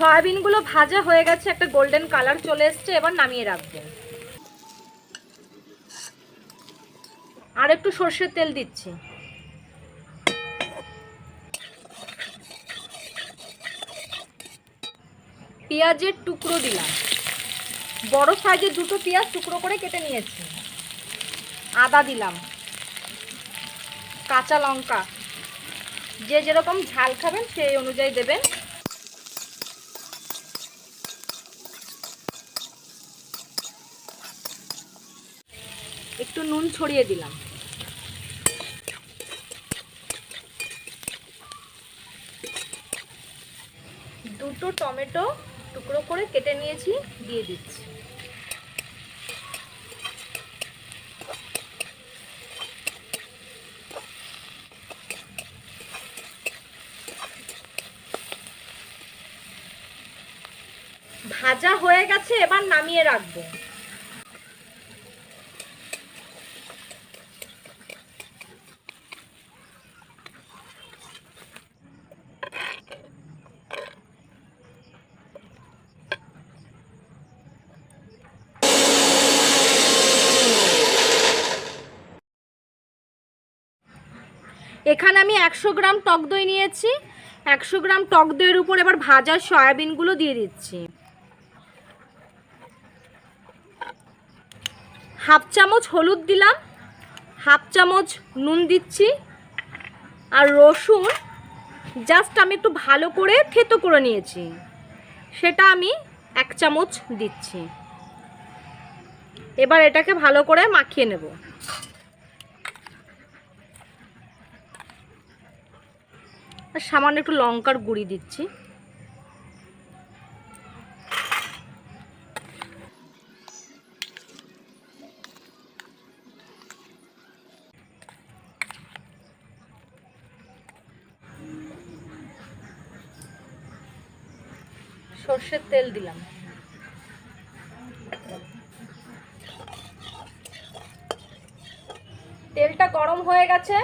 সয়াবিনগুলো ভাজা হয়ে গেছে, একটা গোল্ডেন কালার চলে এসছে, এবার নামিয়ে রাখব। আর একটু সর্ষের তেল দিচ্ছি। পেঁয়াজের টুকরো দিলাম। বড় সাইজের দুটো পেঁয়াজ টুকরো করে কেটে নিয়েছি। আদা দিলাম। কাঁচা লঙ্কা। যে যেরকম ঝাল খাবেন সেই অনুযায়ী দেবেন। একটু নুন ছড়িয়ে দিলাম। দুটো টমেটো টুকরো করে কেটে নিয়েছি, দিয়ে দিচ্ছি। ভাজা হয়ে গেছে, এবার নামিয়ে রাখব। এখানে আমি একশো গ্রাম টক দই নিয়েছি। একশো গ্রাম টক দইয়ের উপর এবার ভাজা সয়াবিনগুলো দিয়ে দিচ্ছি। হাফ চামচ হলুদ দিলাম, হাফ চামচ নুন দিচ্ছি আর রসুন জাস্ট আমি একটু ভালো করে থেতো করে নিয়েছি। সেটা আমি এক চামচ দিচ্ছি। এবার এটাকে ভালো করে মাখিয়ে নেব। আর সামান্য একটু লঙ্কার গুঁড়ি দিচ্ছি। সর্ষের তেল দিলাম। তেলটা গরম হয়ে গেছে।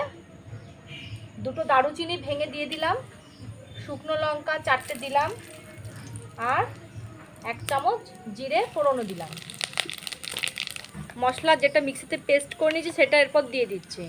দুটো দারুচিনি ভেঙে দিয়ে দিলাম, শুকনো লঙ্কা চারটে দিলাম, আর এক চামচ জিরে ফোড়নও দিলাম। মশলা যেটা মিক্সিতে পেস্ট করে নিয়েছি সেটা এরপর দিয়ে দিচ্ছি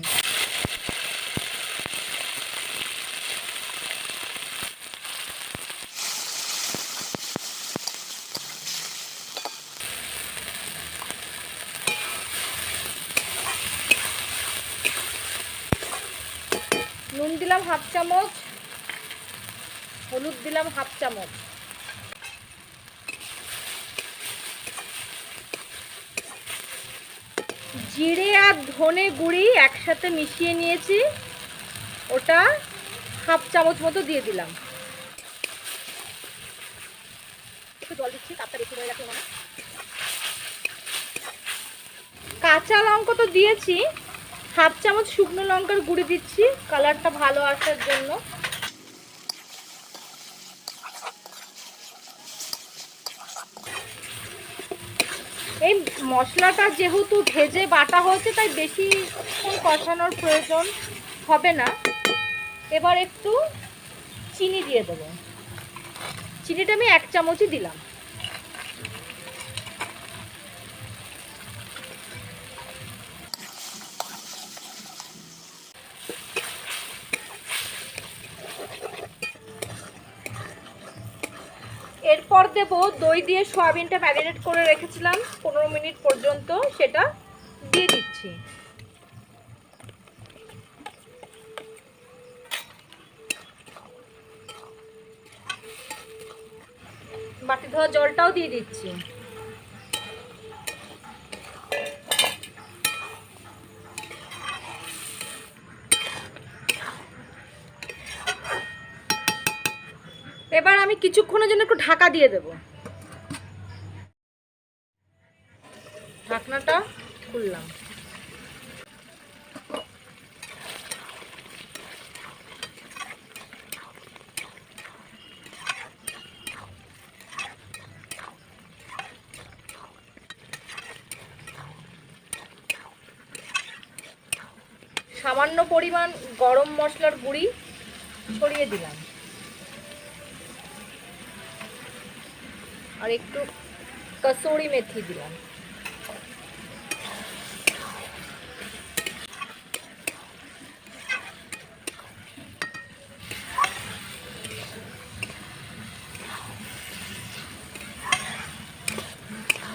নুন দিলাম হাফ চামচ। হলুদ দিলাম হাফ চামচ। জিরে আর ধনে গুঁড়ি একসাথে মিশিয়ে নিয়েছি। ওটা হাফ চামচ মতো দিয়ে দিলাম। কাঁচা লঙ্কা তো দিয়েছি হাফ চামচ শুকনো লঙ্কার গুঁড়ি দিচ্ছি, কালারটা ভালো আসার জন্য। এই মশলাটা যেহেতু ভেজে বাটা হয়েছে, তাই বেশি কষানোর প্রয়োজন হবে না। এবার একটু চিনি দিয়ে দেবো। চিনিটা আমি এক চামচই দিলাম। পর দেব দই দিয়ে সোয়াবিনটা ম্যারিনেট করে রেখেছিলাম, পনেরো মিনিট পর্যন্ত সেটা দিয়ে দিচ্ছি। বাটি ধোয়া জলটাও দিয়ে দিচ্ছি। এবার আমি কিছুক্ষণের জন্য একটু ঢাকা দিয়ে দেব। ঢাকনাটা খুললাম। সামান্য পরিমাণ গরম মশলার গুঁড়ি ছড়িয়ে দিলাম। আর একটু কসুরি মেথি দিলাম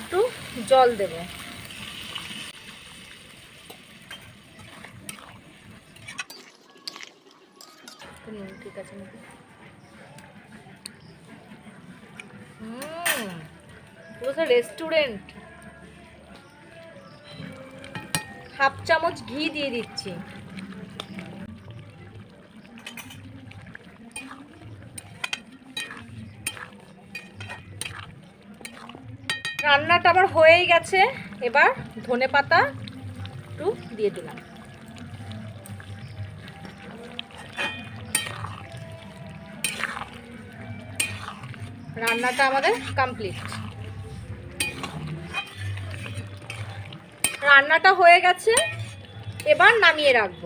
একটু জল দেবো ঠিক আছে রেস্টুরেন্ট হাফ চামচ ঘি দিয়ে দিচ্ছি। রান্নাটা আবার হয়েই গেছে। এবার ধনে পাতা একটু দিয়ে দিলাম। রান্নাটা আমাদের কমপ্লিট রান্নাটা হয়ে গেছে এবার নামিয়ে রাখব